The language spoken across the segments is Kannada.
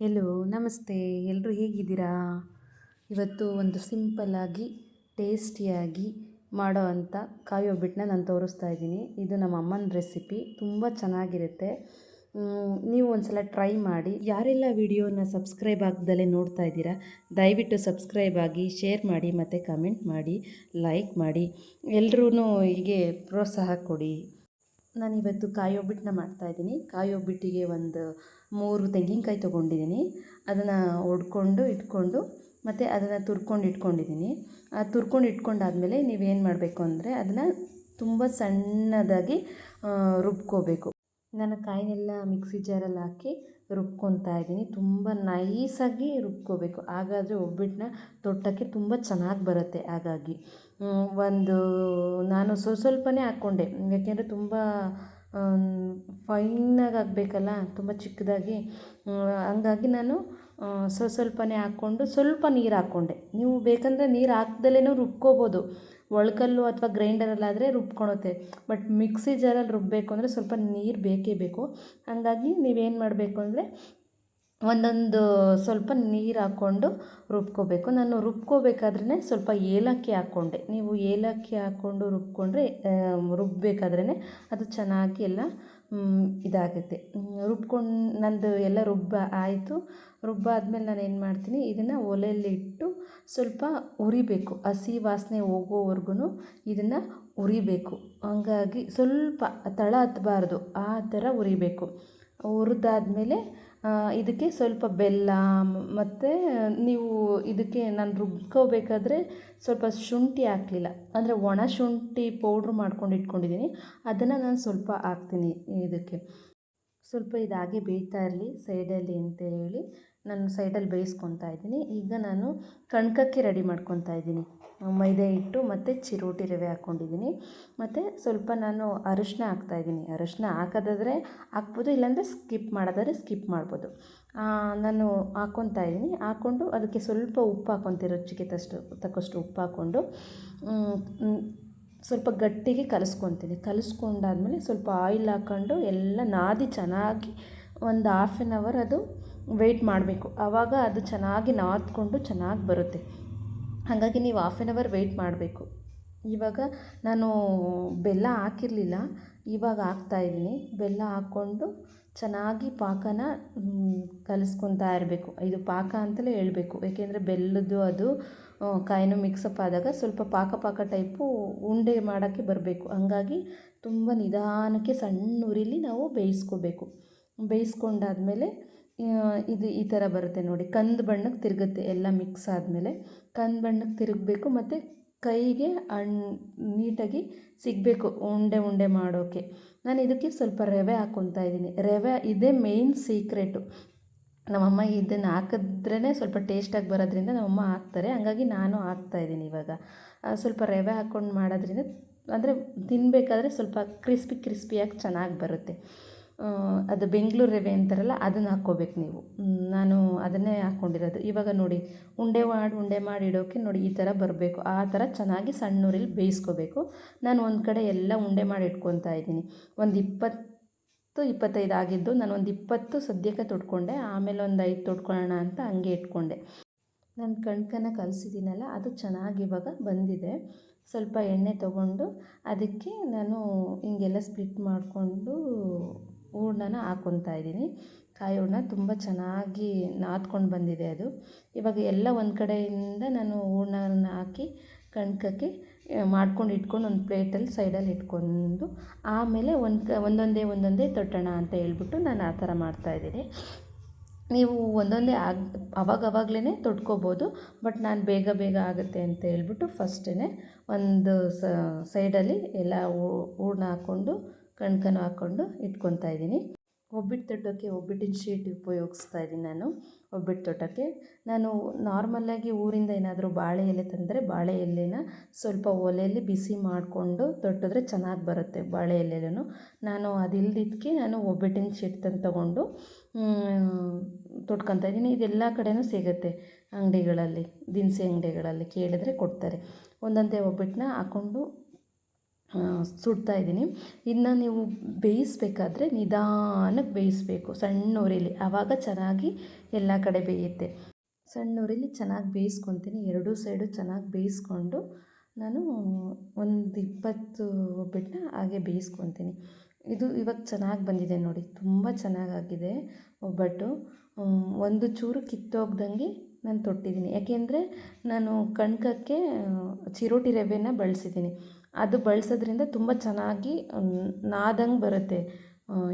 ಎಲ್ಲೋ, ನಮಸ್ತೆ ಎಲ್ಲರೂ ಹೇಗಿದ್ದೀರಾ? ಇವತ್ತು ಒಂದು ಸಿಂಪಲ್ಲಾಗಿ, ಟೇಸ್ಟಿಯಾಗಿ ಮಾಡೋ ಅಂಥ ಕಾಯಿ ಒಬ್ಬಟ್ಟನ್ನ ನಾನು ತೋರಿಸ್ತಾ ಇದ್ದೀನಿ. ಇದು ನಮ್ಮ ಅಮ್ಮನ ರೆಸಿಪಿ. ತುಂಬ ಚೆನ್ನಾಗಿರುತ್ತೆ. ನೀವು ಒಂದು ಸಲ ಟ್ರೈ ಮಾಡಿ. ಯಾರೆಲ್ಲ ವಿಡಿಯೋನ ಸಬ್ಸ್ಕ್ರೈಬ್ ಆಗ್ದಲೇ ನೋಡ್ತಾ ಇದ್ದೀರಾ, ದಯವಿಟ್ಟು ಸಬ್ಸ್ಕ್ರೈಬ್ ಆಗಿ, ಶೇರ್ ಮಾಡಿ ಮತ್ತು ಕಮೆಂಟ್ ಮಾಡಿ, ಲೈಕ್ ಮಾಡಿ. ಎಲ್ಲರೂ ಹೀಗೆ ಪ್ರೋತ್ಸಾಹ ಕೊಡಿ. ನಾನಿವತ್ತು ಕಾಯಿ ಒಬ್ಬಟ್ಟನ್ನ ಮಾಡ್ತಾಯಿದ್ದೀನಿ ಕಾಯಿ ಒಂದು ಮೂರು ತೆಂಗಿನಕಾಯಿ ತೊಗೊಂಡಿದ್ದೀನಿ. ಅದನ್ನು ಒಡ್ಕೊಂಡು ಇಟ್ಕೊಂಡು ಮತ್ತು ಅದನ್ನು ತುರ್ಕೊಂಡು ಇಟ್ಕೊಂಡಿದ್ದೀನಿ. ಆ ತುರ್ಕೊಂಡು ಇಟ್ಕೊಂಡಾದಮೇಲೆ ನೀವೇನು ಮಾಡಬೇಕು ಅಂದರೆ ಅದನ್ನು ತುಂಬ ಸಣ್ಣದಾಗಿ ರುಬ್ಕೋಬೇಕು. ನಾನು ಕಾಯಿನೆಲ್ಲ ಮಿಕ್ಸಿ ಜಾರಲ್ಲಿ ಹಾಕಿ ರುಬ್ಕೊತಾ ಇದ್ದೀನಿ. ತುಂಬ ನೈಸಾಗಿ ರುಬ್ಕೋಬೇಕು. ಹಾಗಾದರೆ ಒಬ್ಬಿಟ್ಟನ್ನ ತೊಟ್ಟಕ್ಕೆ ತುಂಬ ಚೆನ್ನಾಗಿ ಬರುತ್ತೆ ಹಾಗಾಗಿ. ಒಂದು, ನಾನು ಸ್ವಲ್ಪ ಸ್ವಲ್ಪನೇ ಹಾಕ್ಕೊಂಡೆ. ಯಾಕೆಂದರೆ ತುಂಬ ಫೈನಾಗಿ ಆಗಬೇಕಲ್ಲ, ತುಂಬ ಚಿಕ್ಕದಾಗಿ. ಹಂಗಾಗಿ ನಾನು ಸ್ವಲ್ಪ ಸ್ವಲ್ಪನೇ ಹಾಕ್ಕೊಂಡು ಸ್ವಲ್ಪ ನೀರು ಹಾಕ್ಕೊಂಡೆ. ನೀವು ಬೇಕಂದರೆ ನೀರು ಹಾಕ್ದಲೇ ರುಬ್ಕೋಬೋದು. ಒಳ್ಕಲ್ಲು ಅಥವಾ ಗ್ರೈಂಡರಲ್ಲಾದರೆ ರುಬ್ಕೊಳುತ್ತೆ. ಬಟ್ ಮಿಕ್ಸಿ ಜಾರಲ್ಲಿ ರುಬ್ಬಬೇಕು ಅಂದರೆ ಸ್ವಲ್ಪ ನೀರು ಬೇಕೇ ಬೇಕು. ಹಾಗಾಗಿ ನೀವೇನು ಮಾಡಬೇಕು ಅಂದರೆ ಒಂದೊಂದು ಸ್ವಲ್ಪ ನೀರು ಹಾಕ್ಕೊಂಡು ರುಬ್ಕೋಬೇಕು. ನಾನು ರುಬ್ಕೋಬೇಕಾದ್ರೇ ಸ್ವಲ್ಪ ಏಲಕ್ಕಿ ಹಾಕ್ಕೊಂಡೆ. ನೀವು ಏಲಕ್ಕಿ ಹಾಕ್ಕೊಂಡು ರುಬ್ಕೊಂಡ್ರೆ ರುಬ್ಬಬೇಕಾದ್ರೆ ಅದು ಚೆನ್ನಾಗಿ ಎಲ್ಲ ಇದಾಗುತ್ತೆ. ರುಬ್ಕೊಂಡು, ನಂದು ಎಲ್ಲ ರುಬ್ಬ ಆಯಿತು. ರುಬ್ಬಾದ್ಮೇಲೆ ನಾನು ಏನು ಮಾಡ್ತೀನಿ, ಇದನ್ನು ಒಲೆಯಲ್ಲಿ ಇಟ್ಟು ಸ್ವಲ್ಪ ಉರಿಬೇಕು. ಹಸಿ ವಾಸನೆ ಹೋಗೋವರೆಗೂ ಇದನ್ನು ಉರಿಬೇಕು. ಹಂಗಾಗಿ ಸ್ವಲ್ಪ ತಳ ಹತ್ತಬಾರ್ದು ಆ ಥರ ಉರಿಬೇಕು. ಹುರಿದಾದ್ಮೇಲೆ ಇದಕ್ಕೆ ಸ್ವಲ್ಪ ಬೆಲ್ಲ, ಮತ್ತು ನೀವು ಇದಕ್ಕೆ ನಾನು ರುಬ್ಕೋಬೇಕಾದ್ರೆ ಸ್ವಲ್ಪ ಶುಂಠಿ ಹಾಕಲಿಲ್ಲ. ಅಂದರೆ ಒಣ ಶುಂಠಿ ಪೌಡ್ರ್ ಮಾಡ್ಕೊಂಡು ಇಟ್ಕೊಂಡಿದ್ದೀನಿ. ಅದನ್ನು ನಾನು ಸ್ವಲ್ಪ ಹಾಕ್ತೀನಿ ಇದಕ್ಕೆ. ಸ್ವಲ್ಪ ಇದಾಗೆ ಬೇಯ್ತಾ ಇರಲಿ ಸೈಡಲ್ಲಿ ಅಂತ ಹೇಳಿ. ನಾನು ಸೈಡಲ್ಲಿ ಬೇಯಿಸ್ಕೊತಾ ಇದ್ದೀನಿ. ಈಗ ನಾನು ಕಣಕಕ್ಕೆ ರೆಡಿ ಮಾಡ್ಕೊತಾ ಇದ್ದೀನಿ. ಮೈದಾ ಹಿಟ್ಟು ಮತ್ತು ಚಿರೋಟಿ ರವೆ ಹಾಕ್ಕೊಂಡಿದ್ದೀನಿ. ಮತ್ತು ಸ್ವಲ್ಪ ನಾನು ಅರಿಶಿನ ಹಾಕ್ತಾಯಿದ್ದೀನಿ ಅರಿಶಿನ ಹಾಕೋದಾದರೆ ಹಾಕ್ಬೋದು, ಇಲ್ಲಾಂದರೆ ಸ್ಕಿಪ್ ಮಾಡೋದಾದ್ರೆ ಸ್ಕಿಪ್ ಮಾಡ್ಬೋದು. ನಾನು ಹಾಕ್ಕೊತಾ ಇದ್ದೀನಿ. ಹಾಕ್ಕೊಂಡು ಅದಕ್ಕೆ ಸ್ವಲ್ಪ ಉಪ್ಪು ಹಾಕ್ಕೊತೀನಿ ರುಚಿಗೆ ತಷ್ಟು, ತಕ್ಕಷ್ಟು ಉಪ್ಪು ಹಾಕ್ಕೊಂಡು ಸ್ವಲ್ಪ ಗಟ್ಟಿಗೆ ಕಲಸ್ಕೊತೀನಿ. ಕಲಸ್ಕೊಂಡಾದ್ಮೇಲೆ ಸ್ವಲ್ಪ ಆಯಿಲ್ ಹಾಕ್ಕೊಂಡು ಎಲ್ಲ ನಾದಿ ಚೆನ್ನಾಗಿ ಒಂದು ಹಾಫ್ ಆ್ಯನ್ ಅವರ್ ಅದು ವೆಯ್ಟ್ ಮಾಡಬೇಕು. ಆವಾಗ ಅದು ಚೆನ್ನಾಗಿ ನಾದ್ಕೊಂಡು ಚೆನ್ನಾಗಿ ಬರುತ್ತೆ. ಹಾಗಾಗಿ ನೀವು ಹಾಫ್ ಆ್ಯನ್ ಅವರ್ ವೆಯ್ಟ್ ಮಾಡಬೇಕು. ಇವಾಗ ನಾನು ಬೆಲ್ಲ ಹಾಕಿರಲಿಲ್ಲ. ಇವಾಗ ಹಾಕ್ತಾಯಿದ್ದೀನಿ ಬೆಲ್ಲ ಹಾಕ್ಕೊಂಡು ಚೆನ್ನಾಗಿ ಪಾಕನ ಕಲಿಸ್ಕೊತಾ ಇರಬೇಕು. ಇದು ಪಾಕ ಅಂತಲೇ ಹೇಳಬೇಕು. ಏಕೆಂದರೆ ಬೆಲ್ಲದ್ದು ಅದು ಕಾಯಿನೂ ಮಿಕ್ಸಪ್ ಆದಾಗ ಸ್ವಲ್ಪ ಪಾಕ ಪಾಕ ಟೈಪು ಉಂಡೆ ಮಾಡೋಕ್ಕೆ ಬರಬೇಕು. ಹಂಗಾಗಿ ತುಂಬ ನಿಧಾನಕ್ಕೆ ಸಣ್ಣ ಉರಿಲಿ ನಾವು ಬೇಯಿಸ್ಕೋಬೇಕು. ಬೇಯಿಸ್ಕೊಂಡಾದ್ಮೇಲೆ ಇದು ಈ ಥರ ಬರುತ್ತೆ ನೋಡಿ. ಕಂದು ಬಣ್ಣಕ್ಕೆ ತಿರುಗುತ್ತೆ, ಎಲ್ಲ ಮಿಕ್ಸ್ ಆದಮೇಲೆ. ಕಂದು ಬಣ್ಣಕ್ಕೆ ತಿರುಗಬೇಕು ಮತ್ತು ಕೈಗೆ ಅಣ್ಣ ನೀಟಾಗಿ ಸಿಗಬೇಕು ಉಂಡೆ ಉಂಡೆ ಮಾಡೋಕ್ಕೆ ನಾನು ಇದಕ್ಕೆ ಸ್ವಲ್ಪ ರವೆ ಹಾಕ್ಕೊತಾ ಇದ್ದೀನಿ. ರವೆ ಇದೇ ಮೇಯ್ನ್ ಸೀಕ್ರೆಟು ನಮ್ಮಮ್ಮ ಇದನ್ನು ಹಾಕಿದ್ರೇ ಸ್ವಲ್ಪ ಟೇಸ್ಟಾಗಿ ಬರೋದ್ರಿಂದ ನಮ್ಮಮ್ಮ ಹಾಕ್ತಾರೆ. ಹಂಗಾಗಿ ನಾನು ಹಾಕ್ತಾಯಿದ್ದೀನಿ ಇವಾಗ. ಸ್ವಲ್ಪ ರವೆ ಹಾಕ್ಕೊಂಡು ಮಾಡೋದ್ರಿಂದ, ಅಂದರೆ ತಿನ್ನಬೇಕಾದ್ರೆ ಸ್ವಲ್ಪ ಕ್ರಿಸ್ಪಿ ಕ್ರಿಸ್ಪಿಯಾಗಿ ಚೆನ್ನಾಗಿ ಬರುತ್ತೆ. ಅದು ಬೆಂಗಳೂರು ರವೆ ಅಂತಾರಲ್ಲ, ಅದನ್ನು ಹಾಕ್ಕೋಬೇಕು ನೀವು. ನಾನು ಅದನ್ನೇ ಹಾಕ್ಕೊಂಡಿರೋದು. ಇವಾಗ ನೋಡಿ, ಉಂಡೆ ಮಾಡಿ ಉಂಡೆ ಮಾಡಿ ಇಡೋಕ್ಕೆ ನೋಡಿ, ಈ ಥರ ಬರಬೇಕು. ಆ ಥರ ಚೆನ್ನಾಗಿ ಸಣ್ಣ ಊರಲ್ಲಿ ಬೇಯಿಸ್ಕೋಬೇಕು. ನಾನು ಒಂದು ಕಡೆ ಎಲ್ಲ ಉಂಡೆ ಮಾಡಿ ಇಟ್ಕೊತಾ ಇದ್ದೀನಿ. ಒಂದು ಇಪ್ಪತ್ತು, ಇಪ್ಪತ್ತೈದು ಆಗಿದ್ದು ನಾನು ಒಂದು ಇಪ್ಪತ್ತು ಸದ್ಯಕ್ಕೆ ತೊಟ್ಕೊಂಡೆ. ಆಮೇಲೆ ಒಂದು ಐದು ತೊಟ್ಕೊಳ್ಳೋಣ ಅಂತ ಹಂಗೆ ಇಟ್ಕೊಂಡೆ. ನಾನು ಕಣ್ಕನ್ನು ಕಲಸಿದ್ದೀನಲ್ಲ, ಅದು ಚೆನ್ನಾಗಿ ಇವಾಗ ಬಂದಿದೆ. ಸ್ವಲ್ಪ ಎಣ್ಣೆ ತಗೊಂಡು, ಅದಕ್ಕೆ ನಾನು ಹಿಂಗೆಲ್ಲ ಸ್ಪ್ಲಿಟ್ ಮಾಡಿಕೊಂಡು ಹೂರ್ಣನ ಹಾಕ್ಕೊತಾ ಇದ್ದೀನಿ. ಕಾಯಿ ಹೂರ್ಣ ತುಂಬ ಚೆನ್ನಾಗಿ ನಾದ್ಕೊಂಡು ಬಂದಿದೆ ಅದು. ಇವಾಗ ಎಲ್ಲ ಒಂದು ಕಡೆಯಿಂದ ನಾನು ಹೂರ್ಣನ ಹಾಕಿ ಕಣ್ಕಕ್ಕೆ ಮಾಡ್ಕೊಂಡು ಇಟ್ಕೊಂಡು ಒಂದು ಪ್ಲೇಟಲ್ಲಿ ಸೈಡಲ್ಲಿ ಇಟ್ಕೊಂಡು ಆಮೇಲೆ ಒಂದು ಒಂದೊಂದೇ ಒಂದೊಂದೇ ತೊಟ್ಟೋಣ ಅಂತ ಹೇಳ್ಬಿಟ್ಟು ನಾನು ಆ ಥರ ಮಾಡ್ತಾಯಿದ್ದೀನಿ ನೀವು ಒಂದೊಂದೇ ಆಗ ಅವಾಗವಾಗಲೇ ತೊಟ್ಕೋಬೋದು, ಬಟ್ ನಾನು ಬೇಗ ಬೇಗ ಆಗುತ್ತೆ ಅಂತ ಹೇಳ್ಬಿಟ್ಟು ಫಸ್ಟೇ ಒಂದು ಸೈಡಲ್ಲಿ ಎಲ್ಲ ಹೂರ್ಣ ಹಾಕ್ಕೊಂಡು ಕಣ್ಕನು ಹಾಕ್ಕೊಂಡು ಇಟ್ಕೊತಾ ಇದ್ದೀನಿ. ಒಬ್ಬಿಟ್ಟು ತಟ್ಟೋಕ್ಕೆ ಒಬ್ಬಿಟ್ಟಿನ ಶೀಟ್ ಉಪಯೋಗಿಸ್ತಾ ಇದ್ದೀನಿ ನಾನು. ಒಬ್ಬಿಟ್ಟು ತೊಟ್ಟೋಕ್ಕೆ ನಾನು ನಾರ್ಮಲ್ಲಾಗಿ ಊರಿಂದ ಏನಾದರೂ ಬಾಳೆ ಎಲೆ ತಂದರೆ ಬಾಳೆ ಎಲೆನ ಸ್ವಲ್ಪ ಒಲೆಯಲ್ಲಿ ಬಿಸಿ ಮಾಡಿಕೊಂಡು ತೊಟ್ಟಿದ್ರೆ ಚೆನ್ನಾಗಿ ಬರುತ್ತೆ ಬಾಳೆ ಎಲೆಲೂ ನಾನು ಅದಿಲ್ದಿದ್ದಕ್ಕೆ ನಾನು ಒಬ್ಬಿಟ್ಟಿನ ಶೀಟ್ ತಂದು ತೊಗೊಂಡು ತೊಟ್ಕೊತಾ ಇದ್ದೀನಿ. ಇದೆಲ್ಲ ಕಡೆಯೂ ಸಿಗುತ್ತೆ ಅಂಗಡಿಗಳಲ್ಲಿ, ದಿನಸಿ ಅಂಗಡಿಗಳಲ್ಲಿ ಕೇಳಿದ್ರೆ ಕೊಡ್ತಾರೆ. ಒಂದೊಂದೇ ಒಬ್ಬಿಟ್ಟನ್ನ ಹಾಕ್ಕೊಂಡು ಸುಡ್ತಾ ಇದ್ದೀನಿ. ಇನ್ನು ನೀವು ಬೇಯಿಸ್ಬೇಕಾದ್ರೆ ನಿಧಾನಕ್ಕೆ ಬೇಯಿಸಬೇಕು. ಸಣ್ಣ ಉರಿಲಿ. ಆವಾಗ ಚೆನ್ನಾಗಿ ಎಲ್ಲ ಕಡೆ ಬೇಯುತ್ತೆ. ಸಣ್ಣ ಉರಿಲಿ ಚೆನ್ನಾಗಿ ಬೇಯಿಸ್ಕೊತೀನಿ. ಎರಡೂ ಸೈಡು ಚೆನ್ನಾಗಿ ಬೇಯಿಸ್ಕೊಂಡು ನಾನು ಒಂದು ಇಪ್ಪತ್ತು ಒಬ್ಬಟ್ಟನ್ನ ಹಾಗೆ ಬೇಯಿಸ್ಕೊತೀನಿ. ಇದು ಇವಾಗ ಚೆನ್ನಾಗಿ ಬಂದಿದೆ ನೋಡಿ. ತುಂಬ ಚೆನ್ನಾಗಾಗಿದೆ ಒಬ್ಬಟ್ಟು. ಒಂದು ಚೂರು ಕಿತ್ತೋಗ್ದಂಗೆ ನಾನು ತೊಟ್ಟಿದ್ದೀನಿ. ಯಾಕೆಂದರೆ ನಾನು ಕಣ್ಕಕ್ಕೆ ಚಿರೋಟಿ ರವೆನ ಬಳಸಿದ್ದೀನಿ. ಅದು ಬಳಸೋದ್ರಿಂದ ತುಂಬ ಚೆನ್ನಾಗಿ ನಾದಂಗೆ ಬರುತ್ತೆ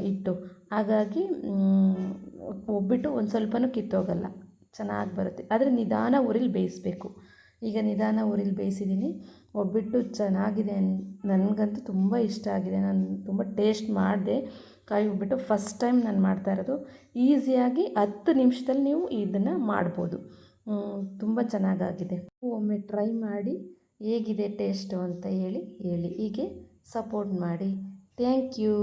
ಹಿಟ್ಟು. ಹಾಗಾಗಿ ಒಬ್ಬಿಟ್ಟು ಒಂದು ಸ್ವಲ್ಪನೂ ಕಿತ್ತೋಗಲ್ಲ, ಚೆನ್ನಾಗಿ ಬರುತ್ತೆ. ಆದರೆ ನಿಧಾನ ಉರಿಲಿ ಬೇಯಿಸಬೇಕು. ಈಗ ನಿಧಾನ ಉರಿಲಿ ಬೇಯಿಸಿದ್ದೀನಿ ಒಬ್ಬಿಟ್ಟು ಚೆನ್ನಾಗಿದೆ ನನಗಂತೂ ತುಂಬ ಇಷ್ಟ ಆಗಿದೆ. ನಾನು ತುಂಬ ಟೇಸ್ಟ್ ಮಾಡಿದೆ. ಕಾಯಿ ಒಬ್ಬಟ್ಟು ಫಸ್ಟ್ ಟೈಮ್ ನಾನು ಮಾಡ್ತಾ ಇರೋದು. ಈಸಿಯಾಗಿ ಹತ್ತು ನಿಮಿಷದಲ್ಲಿ ನೀವು ಇದನ್ನು ಮಾಡ್ಬೋದು. ತುಂಬ ಚೆನ್ನಾಗಾಗಿದೆ. ಒಮ್ಮೆ ಟ್ರೈ ಮಾಡಿ. ಹೇಗಿದೆ ಟೇಸ್ಟು ಅಂತ ಹೇಳಿ ಹೇಳಿ ಹೀಗೆ ಸಪೋರ್ಟ್ ಮಾಡಿ. Thank you.